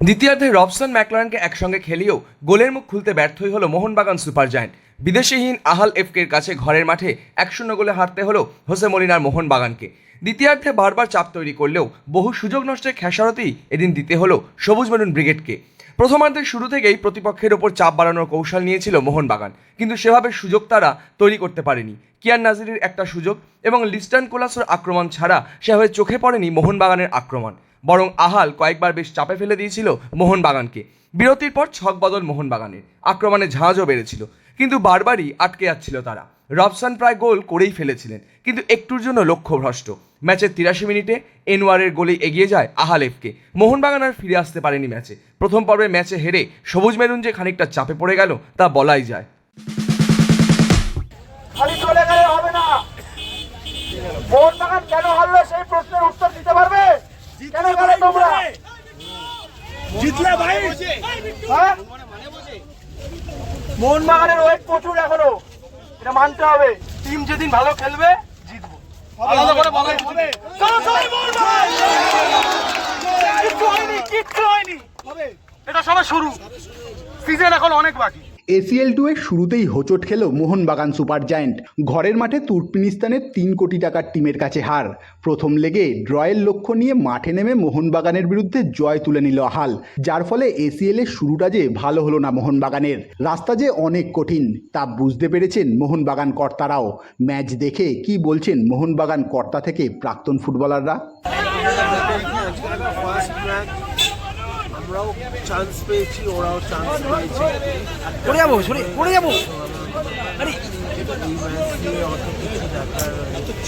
দ্বিতীয়ার্ধে রবসন ম্যাকলারনকে একসঙ্গে খেলিয়েও গোলের মুখ খুলতে ব্যর্থই হলো মোহনবাগান সুপার জায়ান্ট বিদেশিহীন আহাল এফকের কাছে ঘরের মাঠে এক শূন্য গোলে হারতে হলো হোসে মলিনার মোহনবাগানকে। দ্বিতীয়ার্ধে বারবার চাপ তৈরি করলেও বহু সুযোগ নষ্টের খেসারতেই এদিন দিতে হলো সবুজ মেরুন ব্রিগেডকে। প্রথমার্ধের শুরু থেকেই প্রতিপক্ষের ওপর চাপ বাড়ানোর কৌশল নিয়েছিল মোহনবাগান, কিন্তু সেভাবে সুযোগ তারা তৈরি করতে পারেনি। কিয়ান নাজিরের একটা সুযোগ এবং লিস্টান কোলাসের আক্রমণ ছাড়া সেভাবে চোখে পড়েনি মোহনবাগানের আক্রমণ। বরং আহাল কয়েকবার বেশ চাপে ফেলে দিয়েছিল মোহনবাগানকে। বিরতির পর ছক বদল মোহনবাগানের। আক্রমণে ঝাঁঝও বেড়েছিল। কিন্তু বারবারই আটকে যাচ্ছিল তারা। রবসান প্রায় গোল করেই ফেলেছিলেন, কিন্তু একটুর জন্য লক্ষ্যভ্রষ্ট ম্যাচের তিরাশি মিনিটে এনওয়ারের গোলে এগিয়ে যায় আহালেফকে মোহনবাগান আর ফিরে আসতে পারেনি ম্যাচে। প্রথম পর্বে ম্যাচে হেরে সবুজ মেরুন যে খানিকটা চাপে পড়ে গেল, তা বলাই যায়। কেন হারলো সেই প্রশ্নের উত্তর কেন গেলে তোমরা? জিতলে ভাই। হ্যাঁ? মোহনবাগানের ওয়েট প্রচুর এখনও। এটা মানতে হবে। টিম যেদিন ভালো খেলবে জিতবো। আলাদা করে বলা হবে। চলো সবাই মোহনবাগান! কিচ্ছু হয়নি কিচ্ছু হয়নি। এটা সবে শুরু। সিজন এখন অনেক বাকি। এসিএল টু এর শুরুতেই হোঁচট খেল মোহনবাগান সুপার জায়েন্ট। ঘরের মাঠে তুর্কমিনিস্তানের তিন কোটি টাকার টিমের কাছে হার। প্রথম লেগে ড্রয়ের লক্ষ্য নিয়ে মাঠে নেমে মোহনবাগানের বিরুদ্ধে জয় তুলে নিল হাল যার ফলে এসিএল এর শুরুটা যে ভালো হলো না মোহনবাগানের। রাস্তা যে অনেক কঠিন, তা বুঝতে পেরেছেন মোহনবাগান কর্তারাও। ম্যাচ দেখে কি বলছেন মোহনবাগান কর্তা থেকে প্রাক্তন ফুটবলাররা? আমরাও চান্স পেয়েছি ওরাও চান্স পেয়েছে। পড়ে যাব সরে পড়ে যাব। আরে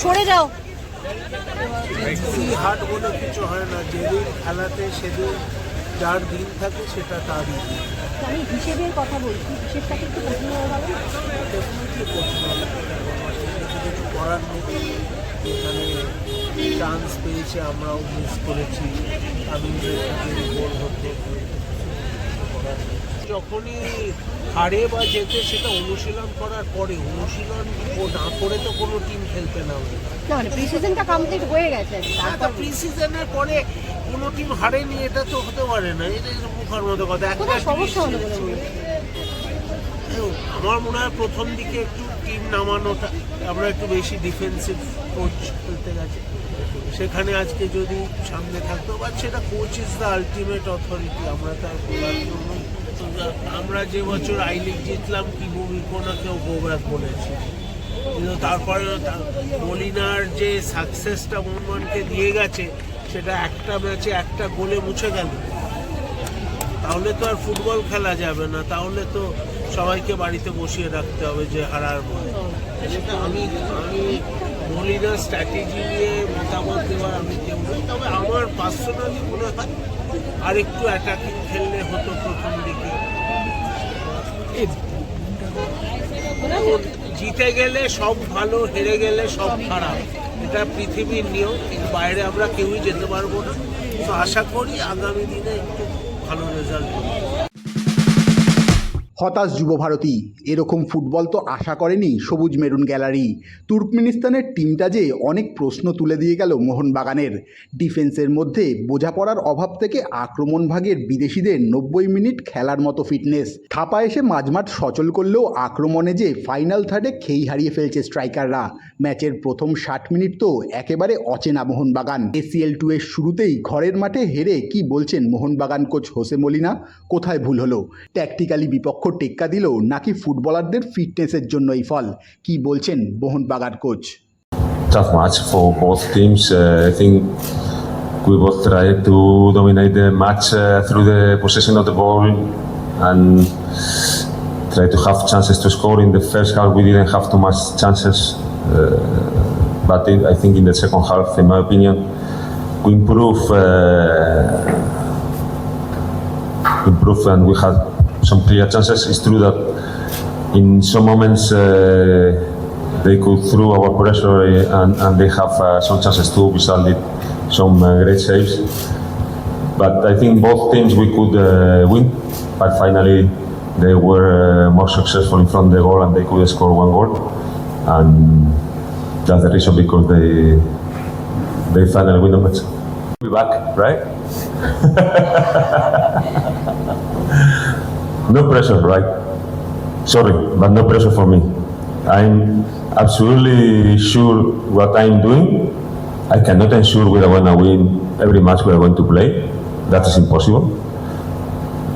সরে যাও। হাট বলে কিছু হয় না যেদিন খেলাতে সেদিন যার দিন থাকে সেটা তারই দিন। আমি হিসেবের কথা বলছি হিসেবটাকে একটু কঠিন হয়ে গেল। ডেফিনেটলি কঠিন হবে। কিছু কিছু করার নেই। এখানে চান্স পেয়েছে আমরাও মিস করেছি। আমি গোল হতে যখনই হারে বা যেতে সেটা অনুশীলন করার পরে অনুশীলন ও- না করে তো কোনো টিম খেলতে না। মানে প্রি সিজনটা কমপ্লিট হয়ে গেছে। প্রি সিজনের পরে কোনো টিম হারেনি এটা তো হতে পারে না। এটা মুখার মতো কথা একটা সমস্যা হলো মনে? আমার মনে হয় প্রথম দিকে একটু টিম নামানোটা আমরা একটু বেশি ডিফেন্সিভ কোচ খেলতে গেছে। সেখানে আজকে যদি সামনে থাকতো বা সেটা coach is the ultimate authority আমরা তার বলার কেউ নই। তো যা- আমরা যে বছর আই লিগ জিতলাম কি ভূমিকো না কেউ গোব্যাক বলেছি। কিন্তু তারপরে মলিনার যে সাকসেসটা মোহনবাগানকে দিয়ে গেছে, সেটা একটা ম্যাচে একটা গোলে মুছে গেল। তাহলে তো আর ফুটবল খেলা যাবে না। তাহলে তো সবাইকে বাড়িতে বসিয়ে রাখতে হবে যে হারার বলে। আমি আমি মলিনার স্ট্র্যাটেজি নিয়ে মতামত দেওয়ার আমি কেউ তবে আমার পার্সোনালি মনে হয় আর একটু অ্যাটাকিং খেললে হতো প্রথম দিকে। জিতে গেলে সব ভালো, হেরে গেলে সব খারাপ। এটা পৃথিবীর নিয়ম এর বাইরে আমরা কেউই যেতে পারব না। তো আশা করি আগামী দিনে একটু ভালো রেজাল্ট হতাশ যুব ভারতী, এরকম ফুটবল তো আশা করেনি সবুজ মেরুন গ্যালারি। তুর্কমেনিস্তানের টিমটা যে অনেক প্রশ্ন তুলে দিয়ে গেল মোহনবাগানের। ডিফেন্সের মধ্যে বোঝাপড়ার অভাব থেকে আক্রমণ ভাগের বিদেশিদের নব্বই মিনিট খেলার মতো ফিটনেস। থাপা এসে মাঝমাঠ সচল করলেও আক্রমণে যে ফাইনাল থার্ডে খেই হারিয়ে ফেলছে স্ট্রাইকাররা। ম্যাচের প্রথম ষাট মিনিট তো একেবারে অচেনা মোহনবাগান। এসিএল টু এর শুরুতেই ঘরের মাঠে হেরে কি বলছেন মোহনবাগান কোচ হোসে মলিনা? কোথায় ভুল হলো? ট্যাকটিক্যালি বিপক্ষ টেক্কা দিল নাকি ফুটবলারদের ফিটনেসের জন্য এই ফল কি বলছেন Mohun Bagan coach tough match for both teams. Uh, I think we both tried to dominate the match uh, through the possession of the ball and try to have chances to score. In the first half, we didn't have too much chances, uh, but I I think in the second half, in my opinion, we improved. Uh, improved and we had some clear chances. It's true that in some moments uh, they could throw our pressure uh, and, and they have uh, some chances too. Saw it some uh, great saves. But I think both teams we could uh, win. But finally, they were uh, more successful in front of the goal and they could score one goal. And that's the reason because they they finally win the match. Be back, right? no pressure, right? Sorry, but no pressure for me. I'm absolutely sure what I'm doing. I cannot ensure we are going to win every match we are going to play. That is impossible.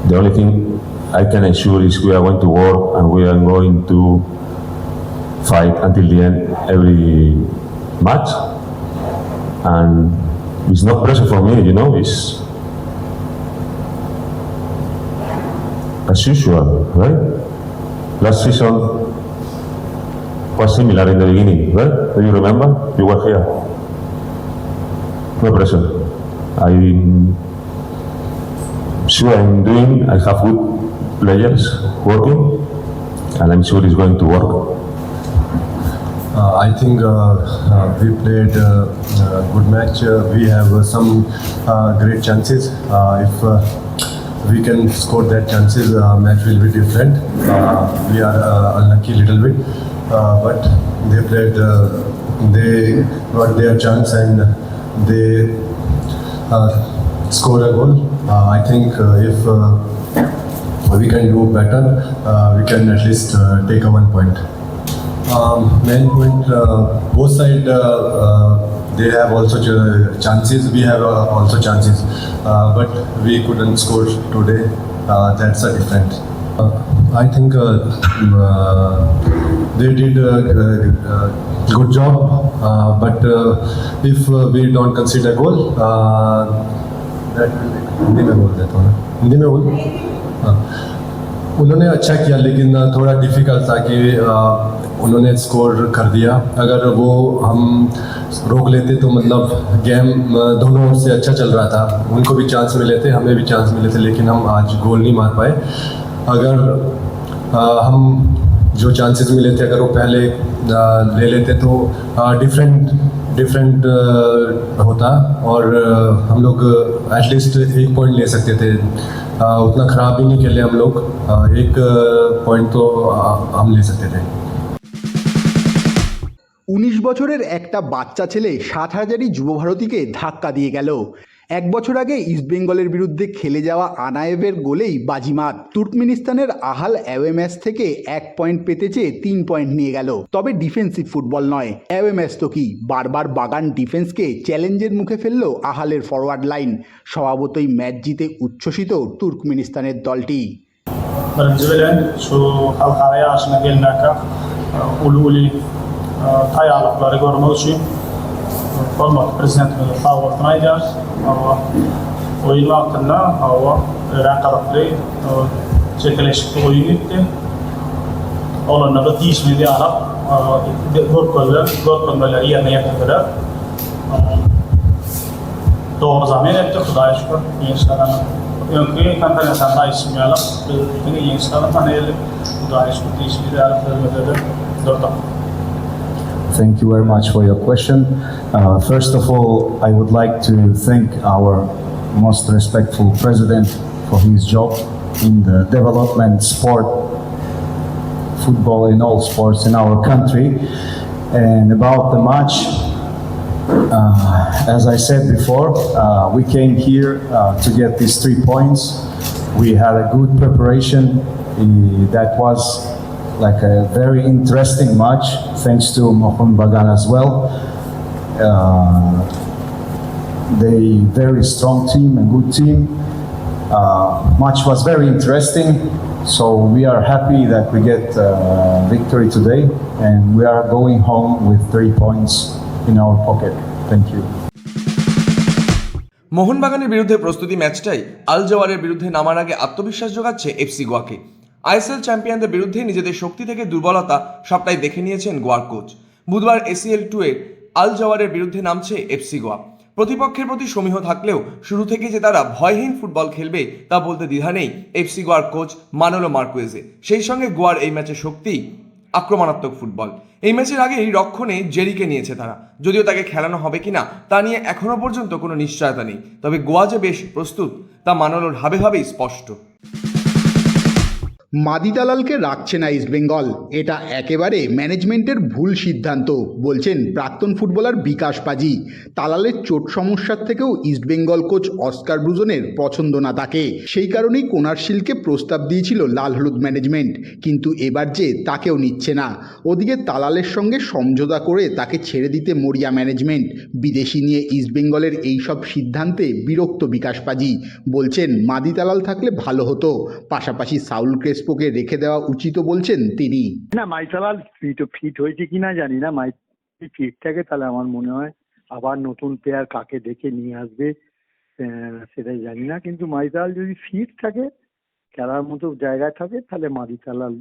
The only thing I can ensure is we are going to work and we are going to fight until the end every match. And it's not pressure for me, you know, it's as usual, right? Last season was similar in the beginning, right? Do you remember? You were here. No pressure. I'm sure I'm doing, I have good players working, and I'm sure it's going to work. Uh, I think uh, uh, we played uh, a good match. Uh, we have uh, some uh, great chances. Uh, if uh, we can score that chances, uh, match will be different. Uh, we are uh, unlucky little bit, uh, but they played. Uh, they got their chance and they uh, scored a goal. Uh, I think uh, if uh, we can do better, uh, we can at least uh, take a one point. Um, main point, uh, both side uh, uh, they have also ch- chances. We have uh, also chances, uh, but we couldn't score today. Uh, that's a different. Uh, I think uh, uh, they did a, a, a good job, uh, but uh, if uh, we don't concede a goal, uh, that will be Hindi में बोल देता हूँ ना हिंदी में बोल हाँ उन्होंने अच्छा किया, लेकिन थोड़ा डिफ़िकल्ट था कि उन्होंने स्कोर कर दिया। अगर वो हम रोक लेते तो मतलब गेम दोनों से अच्छा चल रहा था। उनको भी चांस मिले थे, हमें भी चांस मिले थे, लेकिन हम आज गोल नहीं मार पाए। अगर हम जो चांसेस मिले थे, अगर वो पहले ले लेते तो डिफरेंट डिफरेंट होता। और हम लोग एटलीस्ट एक पॉइंट ले सकते थे। उतना ख़राब भी नहीं खेले हम लोग अ, एक पॉइंट तो अ, हम ले सकते थे উনিশ বছরের একটা বাচ্চা ছেলে ষাট হাজারি যুবভারতীকে ধাক্কা দিয়ে গেল এক বছর আগে ইস্টবেঙ্গলের বিরুদ্ধে খেলে যাওয়া আনায়েবের গোলেই বাজিমাত। তুর্কমেনিস্তানের আহাল অ্যাওয়ে ম্যাচ থেকে এক পয়েন্ট পেতে চেয়ে তিন পয়েন্ট নিয়ে গেল। তবে ডিফেন্সিভ ফুটবল নয়। অ্যাওয়ে ম্যাচ তো কি? বারবার বাগান ডিফেন্সকে চ্যালেঞ্জের মুখে ফেলল আহালের ফরওয়ার্ড লাইন। স্বভাবতই ম্যাচ জিতে উচ্ছ্বসিত তুর্কমেনিস্তানের দলটি। odmah prezidentimiz sog'lig'ini aytamiz ammo o'yinni oldinda havo raqobatli cheklashni o'yinitdi oldinda tegishli aniq go'rko'llar go'rko'llar yerni yaqindirib doğru zamin etti. Kudaya şükür gençlerine. Önkü konferansında ayışmayalım. Bütün gençlerine tanıyalım. Kudaya şükür değişmeyi de alıp vermedi de dört dakika. Thank you very much for your question. Uh, first of all, I would like to thank our most respectful president for his job in the development sport, football in all sports in our country. And about the match, uh, as I said before, uh, we came here uh, to get these three points. We had a good preparation. That was like a very interesting match, thanks to Mohon Bagan as well. Uh, they very strong team and good team. Uh, match was very interesting. So we are happy that we get uh, victory today, and we are going home with three points in our pocket. Thank you. মোহনবাগানের বিরুদ্ধে প্রস্তুতি ম্যাচটাই আল জওয়ারের বিরুদ্ধে নামার আগে আত্মবিশ্বাস যোগাচ্ছে FC গোয়াকে ISL চ্যাম্পিয়নদের বিরুদ্ধে নিজেদের শক্তি থেকে দুর্বলতা সবটাই দেখে নিয়েছেন গোয়ার কোচ। বুধবার এসিএল টু এর আল জওয়ারের বিরুদ্ধে নামছে এফসি গোয়া। প্রতিপক্ষের প্রতি সমীহ থাকলেও শুরু থেকে যে তারা ভয়হীন ফুটবল খেলবে তা বলতে দ্বিধা নেই এফসি গোয়ার কোচ মানলো মার্কুয়েজে। সেই সঙ্গে গোয়ার এই ম্যাচে শক্তি আক্রমণাত্মক ফুটবল। এই ম্যাচের আগেই রক্ষণে জেরিকে নিয়েছে তারা। যদিও তাকে খেলানো হবে কিনা তা নিয়ে এখনও পর্যন্ত কোনো নিশ্চয়তা নেই। তবে গোয়া যে বেশ প্রস্তুত, তা মানলোর হাবে স্পষ্ট। মাদি দালালকে রাখছে না ইস্টবেঙ্গল এটা একেবারে ম্যানেজমেন্টের ভুল সিদ্ধান্ত, বলছেন প্রাক্তন ফুটবলার বিকাশ পাজি। তালালের চোট সমস্যার থেকেও ইস্টবেঙ্গল কোচ অস্কার ব্রুজনের পছন্দ না তাকে। সেই কারণেই কোনারশিলকে প্রস্তাব দিয়েছিল লাল হলুদ ম্যানেজমেন্ট কিন্তু এবার যে তাকেও নিচ্ছে না। ওদিকে তালালের সঙ্গে সমঝোতা করে তাকে ছেড়ে দিতে মরিয়া ম্যানেজমেন্ট বিদেশি নিয়ে ইস্টবেঙ্গলের এইসব সিদ্ধান্তে বিরক্ত বিকাশ পাজি। বলছেন, মাদি তালাল থাকলে ভালো হতো। পাশাপাশি সাউল ক্রেসপোকে রেখে দেওয়া উচিত বলছেন তিনি। না মাইতালাল ফিট ফিট হয়েছে কিনা জানি না। মাই ফিট থাকে তাহলে আমার মনে হয় আবার নতুন প্লেয়ার কাকে দেখে নিয়ে আসবে সেটাই জানি না। কিন্তু মাইতালাল যদি ফিট থাকে, খেলার মতো জায়গায় থাকে, তাহলে মাদিতালাল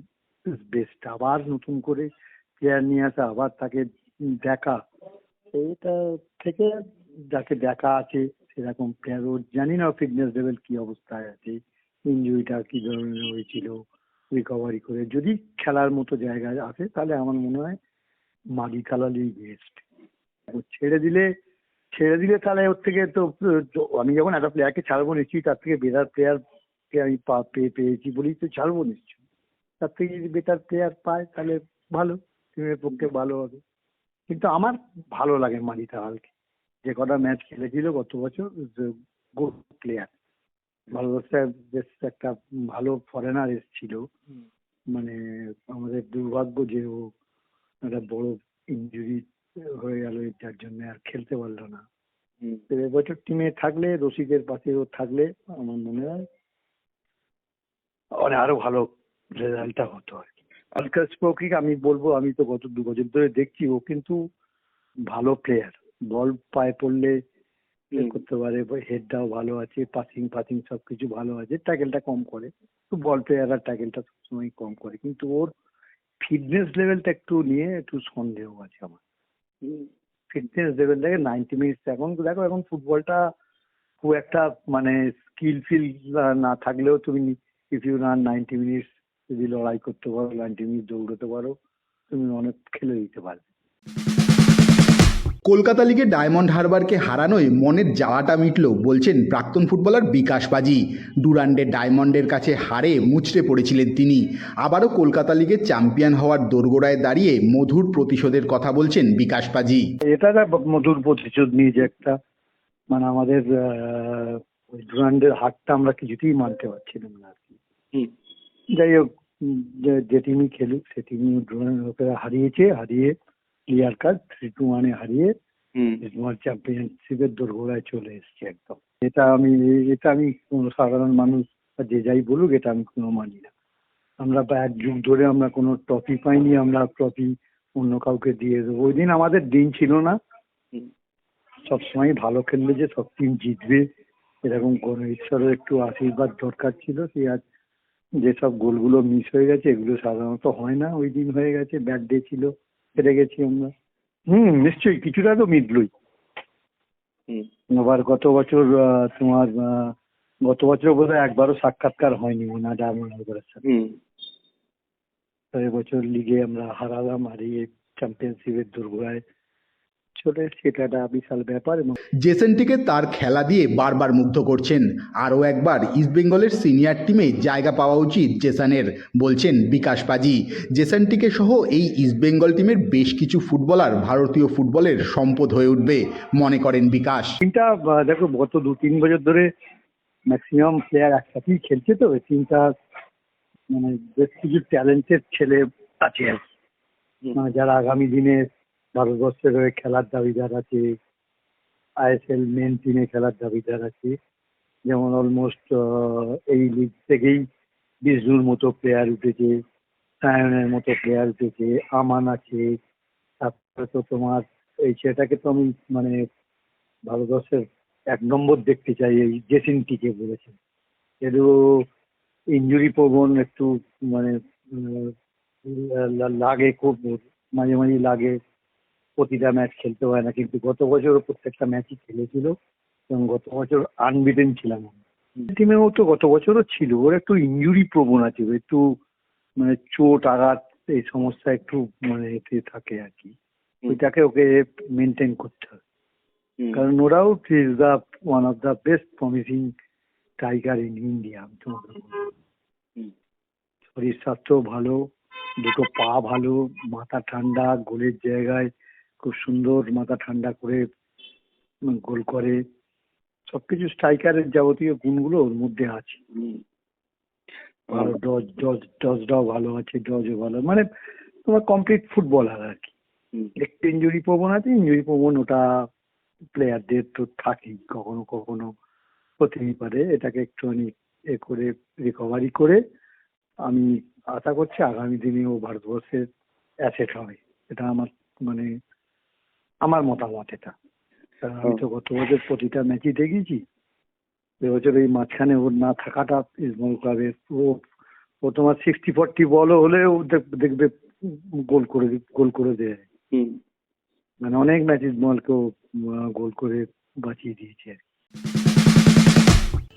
বেস্ট আবার নতুন করে প্লেয়ার নিয়ে আসা, আবার তাকে দেখা। এটা থেকে যাকে দেখা আছে, সেরকম প্লেয়ার জানি না ফিটনেস লেভেল কি অবস্থায় আছে। ইঞ্জুরিটা কি ধরনের হয়েছিল রিকভারি করে। যদি খেলার মতো জায়গায় আসে, তাহলে আমার মনে হয় মাদি কালালই বেস্ট ছেড়ে দিলে ছেড়ে দিলে তাহলে ওর থেকে তো আমি যখন একটা প্লেয়ারকে ছাড়বো নিশ্চয়ই তার থেকে বেটার প্লেয়ারকে আমি পেয়ে, পেয়েছি বলেই তো ছাড়বো নিশ্চয়ই। তার থেকে যদি বেটার প্লেয়ার পায়, তাহলে ভালো, টিমের পক্ষে ভালো হবে। কিন্তু আমার ভালো লাগে মাদি তাহালকে যে কটা ম্যাচ খেলেছিল গত বছর গুড প্লেয়ার ভারতবর্ষে বেশ একটা ভালো ফরেনার এসেছিল। মানে আমাদের দুর্ভাগ্য যে ও একটা বড় ইঞ্জুরি হয়ে গেল যার জন্য আর খেলতে পারল না। তো এবছর টিমে থাকলে রশিদের পাশে ও থাকলে আমার মনে হয় মানে আরও ভালো রেজাল্টটা হতো আর কি। আলকাস স্পোকিক আমি বলব আমি তো গত দু বছর ধরে দেখছি ও কিন্তু ভালো প্লেয়ার বল পায়ে পড়লে করতে পারে হেডটাও ভালো আছে পাসিং ফাসিং সব কিছু ভালো আছে ট্যাকেলটা কম করে। তো বল প্লেয়াররা ট্যাকেলটা সবসময় কম করে। কিন্তু ওর ফিটনেস লেভেলটা একটু নিয়ে একটু সন্দেহ আছে আমার। ফিটনেস লেভেলটাকে নাইনটি মিনিটস এখন দেখো এখন ফুটবলটা খুব একটা মানে স্কিলফিল না থাকলেও তুমি if you run ninety minutes যদি লড়াই করতে পারো নাইনটি মিনিট দৌড়তে পারো তুমি অনেক খেলে দিতে পারবে। কলকাতা লিগে ডায়মন্ড হারবারকে হারানোয় মনের জ্বালাটা মিটল বলছেন প্রাক্তন ফুটবলার বিকাশ পাজি ডুরান্ডে ডায়মন্ডের কাছে হারে মুচড়ে পড়েছিলেন তিনি। আবারও কলকাতা লিগে চ্যাম্পিয়ন হওয়ার দোরগোড়ায় দাঁড়িয়ে মধুর প্রতিশোধের কথা বলছেন বিকাশ পাজি এটা মধুর প্রতিশোধ নিয়ে যে একটা মানে আমাদের ওই ডুরান্ডের হারটা আমরা কিছুতেই মানতে পারছিলাম না আর কি। যাই হোক যে টিমই খেলুক সে টিমই ডুরান্ড ওকে হারিয়েছে হারিয়ে ক্লিয়ার কাট থ্রি টু ওয়ানে হারিয়ে ওয়ার্ল্ড চ্যাম্পিয়নশিপের দোরগোড়ায় চলে এসেছে একদম। এটা আমি এটা আমি কোনো সাধারণ মানুষ যে যাই বলুক এটা আমি কোনো মানি না। আমরা এক যুগ ধরে আমরা কোনো ট্রফি পাইনি আমরা ট্রফি অন্য কাউকে দিয়ে দেবো। ওই দিন আমাদের দিন ছিল না। সবসময় ভালো খেললে যে সব টিম জিতবে এরকম কোনো ঈশ্বরের একটু আশীর্বাদ দরকার ছিল। সেই আজ যেসব গোলগুলো মিস হয়ে গেছে এগুলো সাধারণত হয় না। ওই দিন হয়ে গেছে ব্যাড ডে ছিল। হেরে গেছি আমরা। হুম নিশ্চয়ই কিছুটা তো মিটলই। আবার গত বছর তোমার গত বছর বোধ হয় একবারও সাক্ষাৎকার হয়নি না ডায়মন্ড হারবারের সাথে। এবছর লিগে আমরা হারালাম আর হারিয়ে চ্যাম্পিয়নশিপের দুর্গায় এসেছি এটা একটা বিশাল ব্যাপার এবং জেসেন্টিকে তার খেলা দিয়ে বারবার মুগ্ধ করছেন। আরও একবার ইস্টবেঙ্গলের সিনিয়র টিমে জায়গা পাওয়া উচিত জেসানের বলছেন বিকাশ পাজি। জেসানটিকে সহ এই ইস্টবেঙ্গল টিমের বেশ কিছু ফুটবলার ভারতীয় ফুটবলের সম্পদ হয়ে উঠবে মনে করেন বিকাশ। টিমটা দেখো গত দু তিন বছর ধরে ম্যাক্সিমাম প্লেয়ার একসাথেই খেলছে তো এই টিমটা মানে বেশ কিছু ট্যালেন্টেড ছেলে আছে আর কি। মানে যারা আগামী দিনে ভারতবর্ষের হয়ে খেলার দাবিদার আছে আইএসএল মেন টিমে খেলার দাবিদার আছে যেমন অলমোস্ট এই লিগ থেকেই বিষ্ণুর মতো প্লেয়ার উঠেছে, সায়নের মতো প্লেয়ার উঠেছে, আমান আছে। তারপরে তো তোমার, এই ছেলেটাকে তো আমি মানে ভারতবর্ষের এক নম্বর দেখতে চাই, এই জেসিনটিকে বলেছেন একটু ইঞ্জুরি প্রবণ একটু মানে লাগে খুব, মাঝে মাঝে লাগে। প্রতিটা ম্যাচ খেলতে হয় না কিন্তু গত বছরও প্রত্যেকটা ম্যাচই খেলেছিল এবং গত বছর আনবিটেন ছিলাম টিমেও তো গত বছরও ছিল ওর একটু ইঞ্জুরি প্রবণ আছে একটু মানে চোট আঘাত এই সমস্যা একটু মানে এতে থাকে আর কি। ওইটাকে ওকে মেনটেন করতে হবে কারণ doubt is the one of the best promising tiger in India তোমাকে বলব। শরীর স্বাস্থ্য ভালো দুটো পা ভালো মাথা ঠান্ডা গোলের জায়গায় খুব সুন্দর মাথা ঠান্ডা করে গোল করে। সবকিছু স্ট্রাইকারের যাবতীয় গুণগুলো ওর মধ্যে আছে। ভালো ডজ ডজ ডজটাও ভালো আছে ডজও ভালো। মানে তোমার কমপ্লিট ফুটবলার আর কি। একটু ইঞ্জুরি প্রবণ আছে ইঞ্জুরি প্রবণ ওটা প্লেয়ারদের তো থাকেই। কখনো কখনো হতেই পারে। এটাকে একটুখানি এ করে রিকভারি করে আমি আশা করছি আগামী দিনে ও ভারতবর্ষের অ্যাসেট হবে। এটা আমার মানে আমার মতামত এটা। কারণ আমি তো গত বছর প্রতিটা ম্যাচই দেখেছি। এবছর এই মাঝখানে ওর না থাকাটা ইস্টবেঙ্গল ক্লাবের ও ও তোমার সিক্সটি ফোরটি বলও হলেও দেখ- দেখবে গোল করে গোল করে দেয়। মানে অনেক ম্যাচ ইস্টবেঙ্গলকেও গোল করে বাঁচিয়ে দিয়েছে আর কি।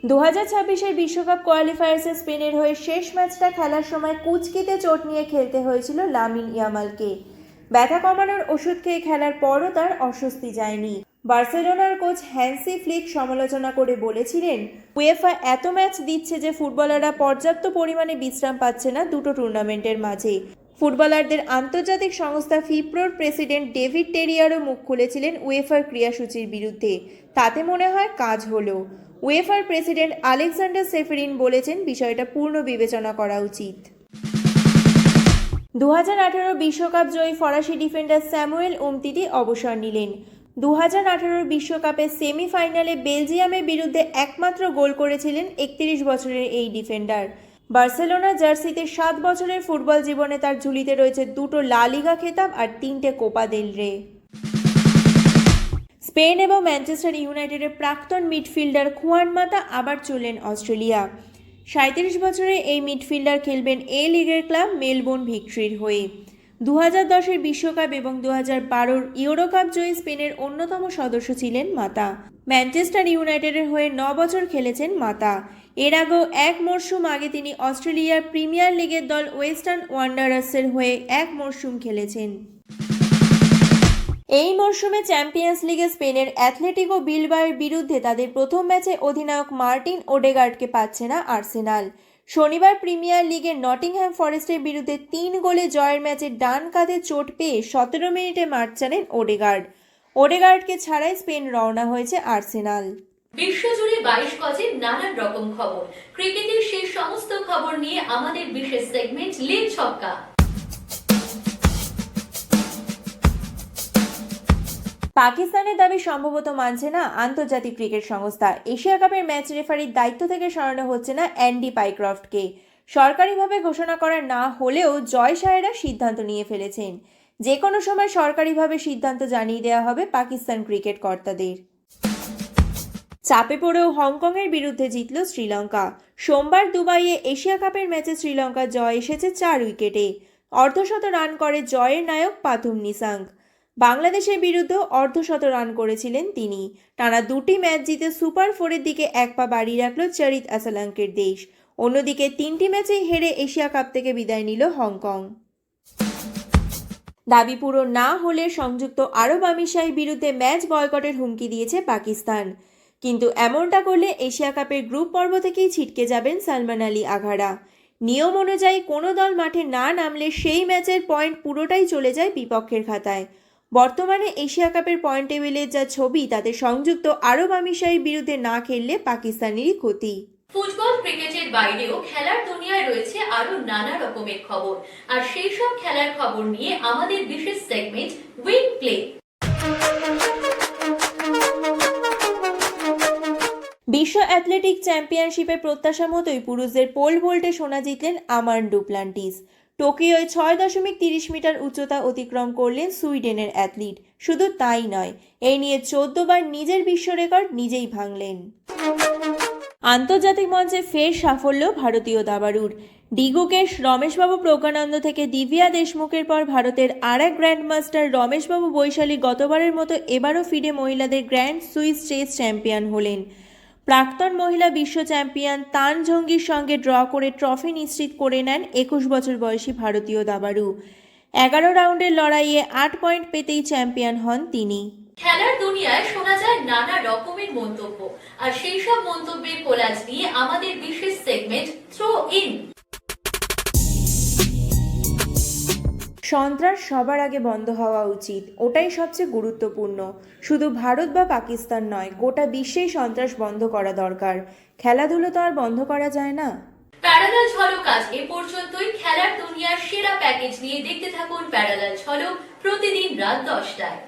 দু হাজার ছাব্বিশের বিশ্বকাপ কোয়ালিফায়ার্সে স্পেনের হয়ে শেষ ম্যাচটা খেলার সময় কুচকিতে চোট নিয়ে খেলতে হয়েছিল লামিন ইয়ামালকে। ব্যথা কমানোর ওষুধ খেয়ে খেলার পরও তার অস্বস্তি যায়নি। বার্সেলোনার কোচ হ্যান্সি ফ্লিক সমালোচনা করে বলেছিলেন, উয়েফা এত ম্যাচ দিচ্ছে যে ফুটবলাররা পর্যাপ্ত পরিমাণে বিশ্রাম পাচ্ছে না দুটো টুর্নামেন্টের মাঝে। ফুটবলারদের আন্তর্জাতিক সংস্থা ফিপ্রোর প্রেসিডেন্ট ডেভিড টেরিয়ারও মুখ খুলেছিলেন উয়েফার ক্রিয়াসূচির বিরুদ্ধে। তাতে মনে হয় কাজ হলো। উয়েফার প্রেসিডেন্ট আলেকজান্ডার সেফেরিন বলেছেন, বিষয়টা পূর্ণ বিবেচনা করা উচিত। দু হাজার আঠারো বিশ্বকাপ জয়ী ফরাসি ডিফেন্ডার স্যামুয়েল উমতিটি অবসর নিলেন। দু হাজার আঠারোর বিশ্বকাপের সেমিফাইনালে বেলজিয়ামের বিরুদ্ধে একমাত্র গোল করেছিলেন একত্রিশ বছরের এই ডিফেন্ডার। বার্সেলোনা জার্সিতে সাত বছরের ফুটবল জীবনে তার ঝুলিতে রয়েছে দুটো লা লিগা খেতাব আর তিনটে কোপা দেল রে। স্পেন এবং ম্যানচেস্টার ইউনাইটেডের প্রাক্তন মিডফিল্ডার খুয়ান মাতা আবার চললেন অস্ট্রেলিয়া। সাঁত্রিশ বছরে এই মিডফিল্ডার খেলবেন এ লিগের ক্লাব মেলবোর্ন ভিক্টরির হয়ে। দু হাজার দশের বিশ্বকাপ এবং দু হাজার বারোর ইউরো কাপ জয়ী স্পেনের অন্যতম সদস্য ছিলেন মাতা। ম্যানচেস্টার ইউনাইটেডের হয়ে ন বছর খেলেছেন মাতা। এর আগেও এক মরশুম আগে তিনি অস্ট্রেলিয়ার প্রিমিয়ার লিগের দল ওয়েস্টার্ন ওয়ান্ডারার্সের হয়ে এক মরশুম খেলেছেন। এই মরশুমে চ্যাম্পিয়ন্স লিগে স্পেনের অ্যাথলেটিকো বিলবায়ের বিরুদ্ধে তাদের প্রথম ম্যাচে অধিনায়ক মার্টিন ওডেগার্ডকে পাচ্ছে না আর্সেনাল। শনিবার প্রিমিয়ার লিগে নটিংহ্যাম ফরেস্টের বিরুদ্ধে তিন গোলে জয়ের ম্যাচে ডান কাঁধে চোট পেয়ে সতেরো মিনিটে মাঠ ছাড়েন ওডেগার্ড। ওডেগার্ডকে ছাড়াই স্পেন রওনা হয়েছে আর্সেনাল। বিশ্বজুড়ে বাইশ গজের নানান রকম খবর। ক্রিকেটের সেই সমস্ত খবর নিয়ে আমাদের বিশেষ সেগমেন্ট লেন ছক্কা। পাকিস্তানের দাবি সম্ভবত মানছে না আন্তর্জাতিক ক্রিকেট সংস্থা। এশিয়া কাপের ম্যাচ রেফারির দায়িত্ব থেকে সরানো হচ্ছে না অ্যান্ডি পাইক্রফটকে। সরকারিভাবে ঘোষণা করা না হলেও জয় সাহেরা সিদ্ধান্ত নিয়ে ফেলেছেন। যে কোনো সময় সরকারিভাবে সিদ্ধান্ত জানিয়ে দেওয়া হবে পাকিস্তান ক্রিকেট কর্তাদের। চাপে পড়েও হংকংয়ের বিরুদ্ধে জিতল শ্রীলঙ্কা। সোমবার দুবাইয়ে এশিয়া কাপের ম্যাচে শ্রীলঙ্কার জয় এসেছে চার উইকেটে। অর্ধশত রান করে জয়ের নায়ক পাথুম নিসাঙ্গ। বাংলাদেশের বিরুদ্ধেও অর্ধশত রান করেছিলেন তিনি। টানা দুটি ম্যাচ জিতে সুপার ফোরের দিকে এক পা বাড়িয়ে রাখল চরিত আসালাঙ্কের দেশ। অন্যদিকে তিনটি ম্যাচেই হেরে এশিয়া কাপ থেকে বিদায় নিল হংকং। দাবি পূরণ না হলে সংযুক্ত আরব আমিরশাহীর বিরুদ্ধে ম্যাচ বয়কটের হুমকি দিয়েছে পাকিস্তান। কিন্তু এমনটা করলে এশিয়া কাপের গ্রুপ পর্ব থেকেই ছিটকে যাবেন সালমান আলী আঘাড়া। নিয়ম অনুযায়ী কোনো দল মাঠে না নামলে সেই ম্যাচের পয়েন্ট পুরোটাই চলে যায় বিপক্ষের খাতায়। বর্তমানে এশিয়া কাপের পয়েন্ট টেবিলের যা ছবি তাতে সংযুক্ত আরব আমিরশাহীর বিরুদ্ধে না খেললে পাকিস্তানেরই ক্ষতি। ফুটবল ক্রিকেটের বাইরেও খেলার দুনিয়ায় রয়েছে আরও নানা রকমের খবর। আর সেই সব খেলার খবর নিয়ে আমাদের বিশেষ সেগমেন্ট উইং প্লে বিশ্ব অ্যাথলেটিক চ্যাম্পিয়নশিপের প্রত্যাশা মতোই পুরুষদের পোল ভোল্টে সোনা জিতলেন আমান ডুপ্লান্টিস। টোকিওয় ছয় দশমিক তিরিশ মিটার উচ্চতা অতিক্রম করলেন সুইডেনের অ্যাথলিট। শুধু তাই নয় এই নিয়ে চোদ্দ বার নিজের বিশ্ব রেকর্ড নিজেই ভাঙলেন। আন্তর্জাতিক মঞ্চে ফের সাফল্য ভারতীয় দাবাড়ুর। ডিগুকেশ রমেশবাবু প্রজ্ঞানন্দ থেকে দিব্যা দেশমুখের পর ভারতের আর এক গ্র্যান্ডমাস্টার রমেশবাবু বৈশালী গতবারের মতো এবারও ফিরে মহিলাদের গ্র্যান্ড সুইস চেস চ্যাম্পিয়ন হলেন। প্রাক্তন মহিলা বিশ্ব চ্যাম্পিয়ন তান জঙ্গির সঙ্গে ড্র করে ট্রফি নিশ্চিত করে নেন একুশ বছর বয়সী ভারতীয় দাবাড়ু। এগারো রাউন্ডের লড়াইয়ে আট পয়েন্ট পেতেই চ্যাম্পিয়ন হন তিনি। খেলার দুনিয়ায় শোনা যায় নানা রকমের মন্তব্য। আর সেই সব মন্তব্যের কোলাজ নিয়ে আমাদের বিশেষ সেগমেন্ট থ্রো ইন সন্ত্রাস সবার আগে বন্ধ হওয়া উচিত, ওটাই সবচেয়ে গুরুত্বপূর্ণ। শুধু ভারত বা পাকিস্তান নয়, গোটা বিশ্বেই সন্ত্রাস বন্ধ করা দরকার। খেলাধুলো তো আর বন্ধ করা যায় না। প্যারালাল ঝলক আজ এ পর্যন্তই। খেলার দুনিয়ার সেরা প্যাকেজ নিয়ে দেখতে থাকুন প্যারালাল ঝলক প্রতিদিন রাত দশটায়।